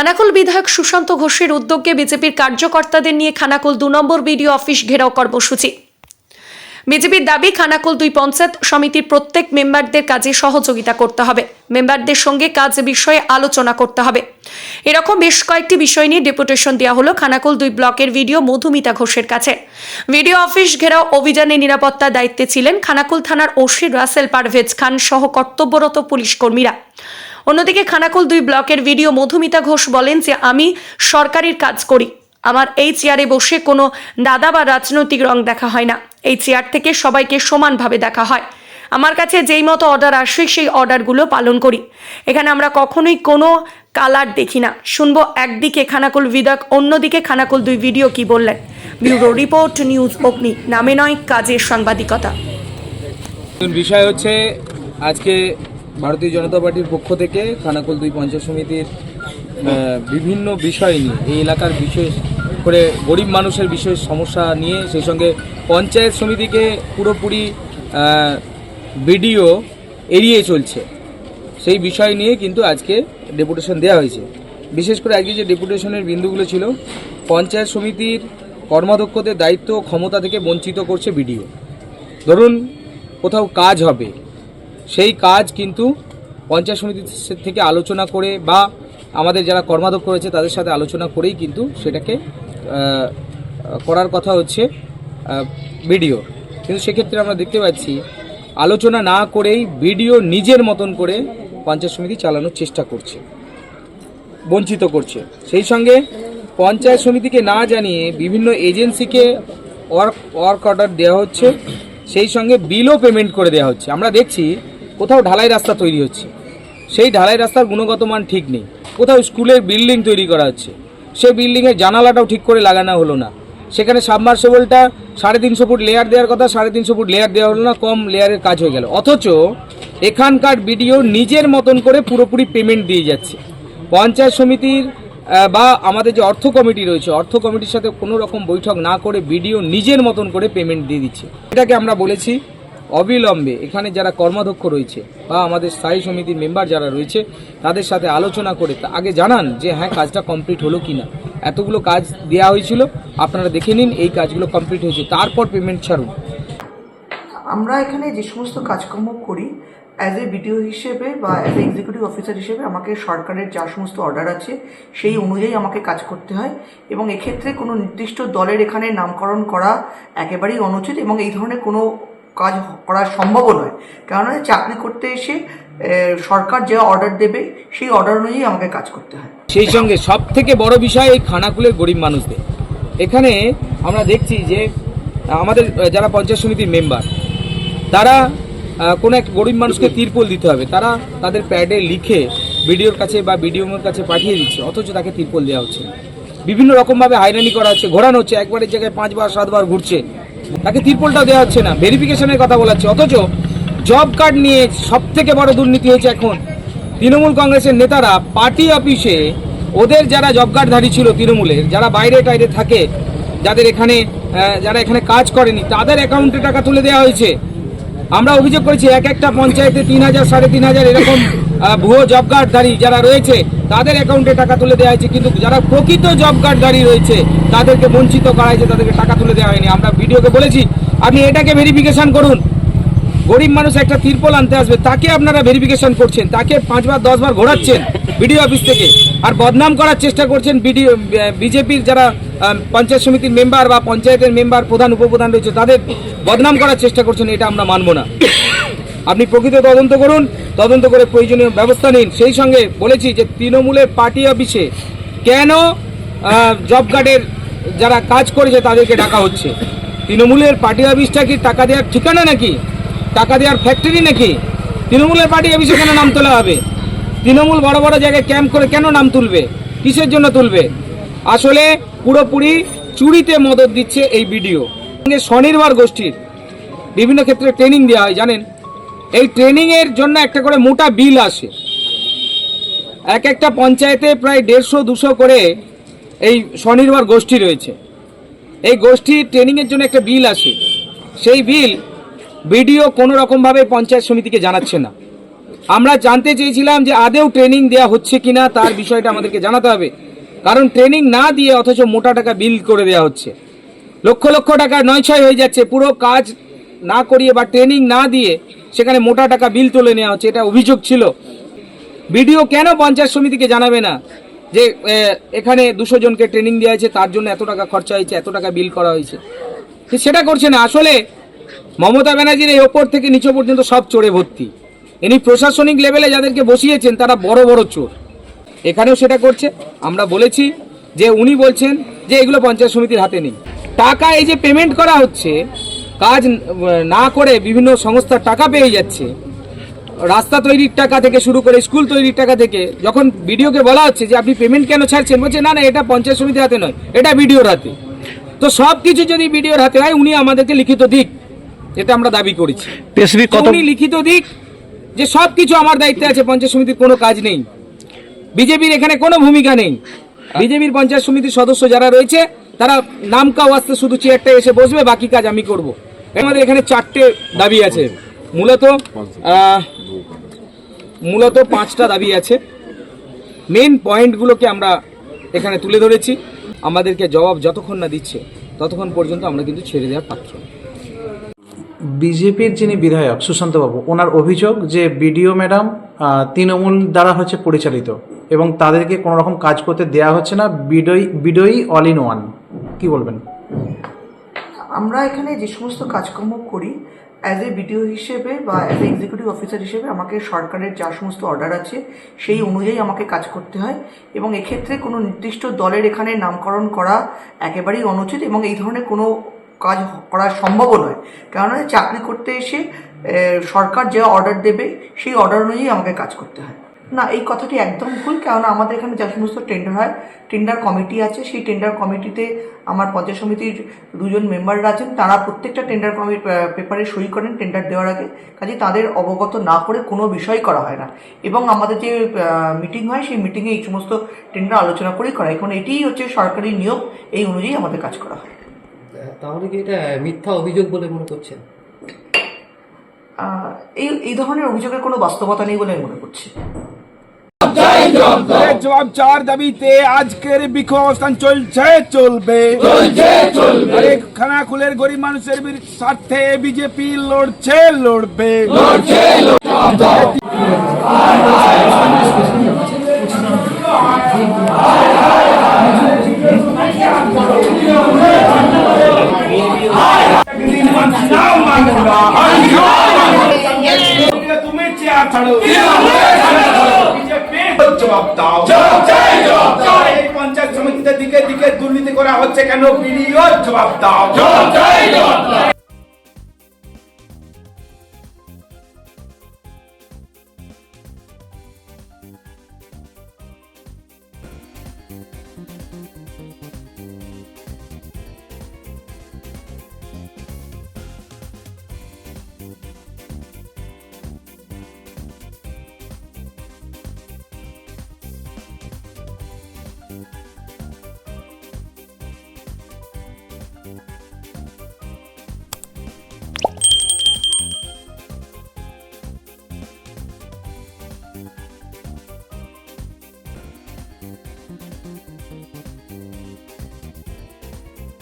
খানাকুল বিধায়ক সুশান্ত ঘোষের উদ্যোগে বিজেপির কার্যকর্তাদের নিয়ে খানাকুল দু নম্বর বিডিও অফিস ঘেরাও কর্মসূচি। বিজেপির দাবি, খানাকুল দুই পঞ্চায়েত সমিতির প্রত্যেক মেম্বারদের কাজে সহযোগিতা করতে হবে। মেম্বারদের সঙ্গে কাজ বিষয়ে আলোচনা করতে হবে। এরকম বেশ কয়েকটি বিষয় নিয়ে ডেপুটেশন দেওয়া হলো খানাকুল দুই ব্লকের ভিডিও মধুমিতা ঘোষের কাছে। ভিডিও অফিস ঘেরাও অভিযানে নিরাপত্তার দায়িত্বে ছিলেন খানাকুল থানার ওসি রাসেল পারভেজ খান সহ কর্তব্যরত পুলিশ কর্মীরা। অন্যদিকে খানাকুল দুই ব্লকের ভিডিও মধুমিতা ঘোষ বলেন যে, আমি সরকারির কাজ করি। আমার এই চেয়ারে বসে কোনো দাদা বা রাজনৈতিক রং দেখা হয় না। এই চেয়ার থেকে সবাইকে সমানভাবে দেখা হয়। আমার কাছে যেই মতো অর্ডার আসে, সেই অর্ডারগুলো পালন করি। এখানে আমরা কখনোই কোনো কালার দেখি না। শুনব একদিকে খানাকুল বিধায়ক, অন্যদিকে খানাকুল দুই ভিডিও কি বললেন? ব্যুরো রিপোর্ট, নিউজ অগ্নি, নামে নয়, কাজের সাংবাদিকতা। বিষয় হচ্ছে, আজকে ভারতীয় জনতা পার্টির পক্ষ থেকে খানাকুল দুই পঞ্চায়েত সমিতির বিভিন্ন বিষয় নিয়ে, এই এলাকার বিশেষ করে গরিব মানুষের বিশেষ সমস্যা নিয়ে সেই সঙ্গে পঞ্চায়েত সমিতিকে পুরোপুরি বিডিও এড়িয়ে চলছে। সেই বিষয় নিয়ে কিন্তু আজকে ডেপুটেশন দেওয়া হয়েছে। বিশেষ করে আজকে যে ডেপুটেশনের বিন্দুগুলো ছিল, পঞ্চায়েত সমিতির কর্মাধ্যক্ষদের দায়িত্ব ক্ষমতা থেকে বঞ্চিত করছে বিডিও। ধরুন কোথাও কাজ হবে কাজ কিন্তু পঞ্চায়েত সমিতি থেকে আলোচনা করে বা আমাদের যারা কর্মাধ্যক্ষ রয়েছে তাদের সাথে আলোচনা করেই কিন্তু সেটাকে করার কথা হচ্ছে ভিডিও কিন্তু সেক্ষেত্রে আমরা দেখতে পাচ্ছি, আলোচনা না করেই ভিডিও নিজের মতন করে পঞ্চায়েত সমিতি চালানোর চেষ্টা করছে, বঞ্চিত করছে। সেই সঙ্গে পঞ্চায়েত সমিতিকে না জানিয়ে বিভিন্ন এজেন্সিকে ওয়ার্ক ওয়ার্ক অর্ডার দেওয়া হচ্ছে, সেই সঙ্গে বিলও পেমেন্ট করে দেওয়া হচ্ছে। আমরা দেখছি কোথাও ঢালাই রাস্তা তৈরি হচ্ছে। সেই ঢালাই রাস্তার গুণগত মান ঠিক নেই। কোথাও স্কুলের বিল্ডিং তৈরি করা হচ্ছে। সেই বিল্ডিংয়ের জানালাটাও ঠিক করে লাগানো হলো না। সেখানে সাবমার্সেবলটা সাড়ে তিনশো ফুট লেয়ার দেওয়ার কথা, সাড়ে তিনশো ফুট লেয়ার দেওয়া হলো না, কম লেয়ারের কাজ হয়ে গেল। অথচ এখানকার বিডিও নিজের মতন করে পুরোপুরি পেমেন্ট দিয়ে যাচ্ছে। পঞ্চায়েত সমিতির বা আমাদের যে অর্থ কমিটি রয়েছে, অর্থ কমিটির সাথে কোনো রকম বৈঠক না করে বিডিও নিজের মতন করে পেমেন্ট দিয়ে দিচ্ছে। এটাকে আমরা বলেছি অবিলম্বে এখানে যারা কর্মাধ্যক্ষ রয়েছে বা আমাদের স্থায়ী সমিতির মেম্বার যারা রয়েছে, তাদের সাথে আলোচনা করে আগে জানান যে হ্যাঁ কাজটা কমপ্লিট হলো কি না এতগুলো কাজ দেওয়া হয়েছিল, আপনারা দেখে নিন এই কাজগুলো কমপ্লিট হয়েছে। তারপর পেমেন্ট ছাড়ুন। আমরা এখানে যে সমস্ত কাজকর্ম করি অ্যাজ এ বিডিও হিসেবে বা অ্যাজ এ এক্সিকিউটিভ অফিসার হিসেবে আমাকে সরকারের যা সমস্ত অর্ডার আছে, সেই অনুযায়ী আমাকে কাজ করতে হয় এবং এক্ষেত্রে কোনো নির্দিষ্ট দলের এখানে নামকরণ করা একেবারেই অনুচিত এবং এই ধরনের কোনো কাজ করা সম্ভবও নয়। কেননা চাকরি করতে এসে সরকার যে অর্ডার দেবে, সেই অর্ডার অনুযায়ী আমাকে কাজ করতে হয়। সেই সঙ্গে সব থেকে বড় বিষয় এই খানাকুলের গরিব মানুষদের। এখানে আমরা দেখছি যে, আমাদের যারা পঞ্চায়েত সমিতির মেম্বার তারা কোনো এক গরিব মানুষকে তিরপল দিতে হবে। তারা তাদের প্যাডে লিখে বিডিওর কাছে বা বিডিওর কাছে পাঠিয়ে দিচ্ছে, অথচ তাকে তিরপল দেওয়া হচ্ছে বিভিন্ন রকমভাবে হয়রানি করা হচ্ছে, ঘোরানো হচ্ছে, একবারের জায়গায় পাঁচবার, সাতবার ঘুরছে। তাকে তিরপলটাও দেওয়া হচ্ছে না ভেরিফিকেশনের কথা বলাচ্ছে অথচ জব কার্ড নিয়ে সব থেকে বড় দুর্নীতি হয়েছে এখন। তৃণমূল কংগ্রেসের নেতারা পার্টি অফিসে ওদের যারা জব কার্ডধারী ছিল তৃণমূলের, যারা বাইরে টাইরে থাকে, যাদের এখানে যারা এখানে কাজ করেনি, তাদের অ্যাকাউন্টে টাকা তুলে দেওয়া হয়েছে। আমরা অভিযোগ করেছি, এক একটা পঞ্চায়েতে তিন হাজার, সাড়ে তিন হাজার এরকম ভুয়ো জব কার্ডধারী যারা রয়েছে, তাদের অ্যাকাউন্টে টাকা তুলে দেওয়া হয়েছে। কিন্তু যারা প্রকৃত জব কার্ডধারী রয়েছে, তাদেরকে বঞ্চিত করা হয়েছে, তাদেরকে টাকা তুলে দেওয়া হয়নি। আমরা ভিডিওকে বলেছি, আপনি এটাকে ভেরিফিকেশন করুন। গরিব মানুষ একটা তিরপল আনতে আসবে, তাকে আপনারা ভেরিফিকেশন করছেন, তাকে পাঁচবার, দশবার ঘোরাচ্ছেন বিডিও অফিস থেকে। আর বদনাম করার চেষ্টা করছেন বিডিও বিজেপির যারা পঞ্চায়েত সমিতির মেম্বার বা পঞ্চায়েতের মেম্বার প্রধান, উপপ্রধান রয়েছে, তাদের বদনাম করার চেষ্টা করছেন, এটা আমরা মানব না। আপনি প্রকৃত তদন্ত করুন তদন্ত করে প্রয়োজনীয় ব্যবস্থা নিন। সেই সঙ্গে বলেছি যে তৃণমূলের পার্টি অফিসে কেন জব কার্ডের যারা কাজ করেছে তাদেরকে ডাকা হচ্ছে? তৃণমূলের পার্টি অফিসটা কি টাকা দেওয়ার ঠিকানা নাকি? টাকা দেওয়ার ফ্যাক্টরি নাকি? তৃণমূলের পার্টি অফিসে কেন নাম তোলা হবে? তৃণমূল বড় বড় জায়গায় ক্যাম্প করে কেন নাম তুলবে? কিসের জন্য তুলবে? আসলে পুরোপুরি চুরিতে মদত দিচ্ছে এই ভিডিও স্বনির্ভর গোষ্ঠীর বিভিন্ন ক্ষেত্রে ট্রেনিং দেওয়া হয়, জানেন? এই ট্রেনিংয়ের জন্য একটা করে মোটা বিল আসে। এক একটা পঞ্চায়েতে প্রায় দেড়শো, দুশো করে এই স্বনির্ভর গোষ্ঠী রয়েছে। এই গোষ্ঠীর ট্রেনিংয়ের জন্য একটা বিল আসে। সেই বিল বিডিও কোনো রকমভাবে পঞ্চায়েত সমিতিকে জানাচ্ছে না। আমরা জানতে চেয়েছিলাম যে আদেও ট্রেনিং দেওয়া হচ্ছে কিনা, তার বিষয়টা আমাদেরকে জানাতে হবে। কারণ ট্রেনিং না দিয়ে অথচ মোটা টাকা বিল করে দেওয়া হচ্ছে। লক্ষ লক্ষ টাকা নয় ছয় হয়ে যাচ্ছে। পুরো কাজ না করিয়ে বা ট্রেনিং না দিয়ে সেখানে মোটা টাকা বিল তুলে নেওয়া হচ্ছে, এটা অভিযোগ ছিল। বিডিও কেন পঞ্চায়েত সমিতিকে জানাবে না? যে এখানে দুশো জনকে ট্রেনিং দেওয়া হয়েছে, তার জন্য এত টাকা খরচা হয়েছে, এত টাকা বিল করা হয়েছে। সেটা করছে না। আসলে মমতা ব্যানার্জির এই ওপর থেকে নিচে পর্যন্ত সব চোরে ভর্তি। ইনি প্রশাসনিক লেভেলে যাদেরকে বসিয়েছেন, তারা বড় বড় চোর। এখানেও সেটা করছে। আমরা বলেছি যে, উনি বলছেন যে, এগুলো পঞ্চায়েত সমিতির হাতে নেই। টাকা এই যে পেমেন্ট করা হচ্ছে কাজ না করে বিভিন্ন সংস্থার টাকা পেয়ে যাচ্ছে। রাস্তা তৈরির টাকা থেকে শুরু করে স্কুল তৈরির টাকা থেকে যখন বিডিওকে বলা হচ্ছে যে আপনি পেমেন্ট কেন ছাড়ছেন বলছে না না এটা পঞ্চায়েত সমিতির হাতে নয় এটা বিডিওর হাতে। তো সব কিছু যদি বিডিওর হাতে হয় উনি আমাদেরকে লিখিত দিক এটা আমরা দাবি করেছি। উনি লিখিত দিক যে সব কিছু আমার দায়িত্বে আছে পঞ্চায়েত সমিতির কোনো কাজ নেই। বিজেপির এখানে কোনো ভূমিকা নেই। বিজেপির পঞ্চায়েত সমিতির সদস্য যারা রয়েছে তারা নামকা ওয়াস্তে শুধু চেয়ারটা এসে বসবে বাকি কাজ আমি করব। আমাদের এখানে চারটে দাবি আছে। মূলত মূলত পাঁচটা দাবি আছে। মেন পয়েন্টগুলোকে আমরা এখানে তুলে ধরেছি। আমাদেরকে জবাব যতক্ষণ না দিচ্ছে, ততক্ষণ পর্যন্ত আমরা কিন্তু ছেড়ে দেওয়ার পাত্র বিজেপির যিনি বিধায়ক, সুশান্তবাবু, ওনার অভিযোগ যে বিডিও ম্যাডাম তৃণমূল দ্বারা হচ্ছে পরিচালিত এবং তাদেরকে কোনো রকম কাজ করতে দেয়া হচ্ছে না, বিডই বিডই অল ইন ওয়ান কি বলবেন? আমরা এখানে যে সমস্ত কাজকর্ম করি অ্যাজ এ বিডিও হিসেবে বা অ্যাজ এ এক্সিকিউটিভ অফিসার হিসেবে আমাকে সরকারের যা সমস্ত অর্ডার আছে, সেই অনুযায়ী আমাকে কাজ করতে হয় এবং এক্ষেত্রে কোনো নির্দিষ্ট দলের এখানে নামকরণ করা একেবারেই অনুচিত এবং এই ধরনের কোনো কাজ করা সম্ভবও নয়। কেননা চাকরি করতে এসে সরকার যে অর্ডার দেবে, সেই অর্ডার অনুযায়ী আমাকে কাজ করতে হয়। না এই কথাটি একদম ভুল কেননা আমাদের এখানে যে সমস্ত টেন্ডার হয় টেন্ডার কমিটি আছে সেই টেন্ডার কমিটিতে আমার পঞ্চায়েত সমিতির দুজন মেম্বাররা আছেন তারা প্রত্যেকটা টেন্ডার কমি পেপারে সই করেন টেন্ডার দেওয়ার আগে কাজে তাদের অবগত না করে কোনো বিষয় করা হয় না। এবং আমাদের যে মিটিং হয় সেই মিটিংয়ে এই সমস্ত টেন্ডার আলোচনা করেই করা হয়। এখন এটিই হচ্ছে সরকারি নিয়ম এই অনুযায়ী আমাদের কাজ করা হয়। তাহলে কি এটা মিথ্যা অভিযোগ বলে মনে করছেন? এই এই ধরনের অভিযোগের কোনো বাস্তবতা নেই বলে আমি মনে করছি। জবাব চার দাবিতে আজকের বিক্ষোভ অবস্থান চলছে চলবে। খানা খুলের গরিব মানুষের বীর- স্বার্থে বিজেপি লড়ছে লড়বে। জবাব দাও। পঞ্চায়েত সমিতিতে দিকে দিকে দুর্নীতি করা হচ্ছে কেন? বিডিও জবাব দাও।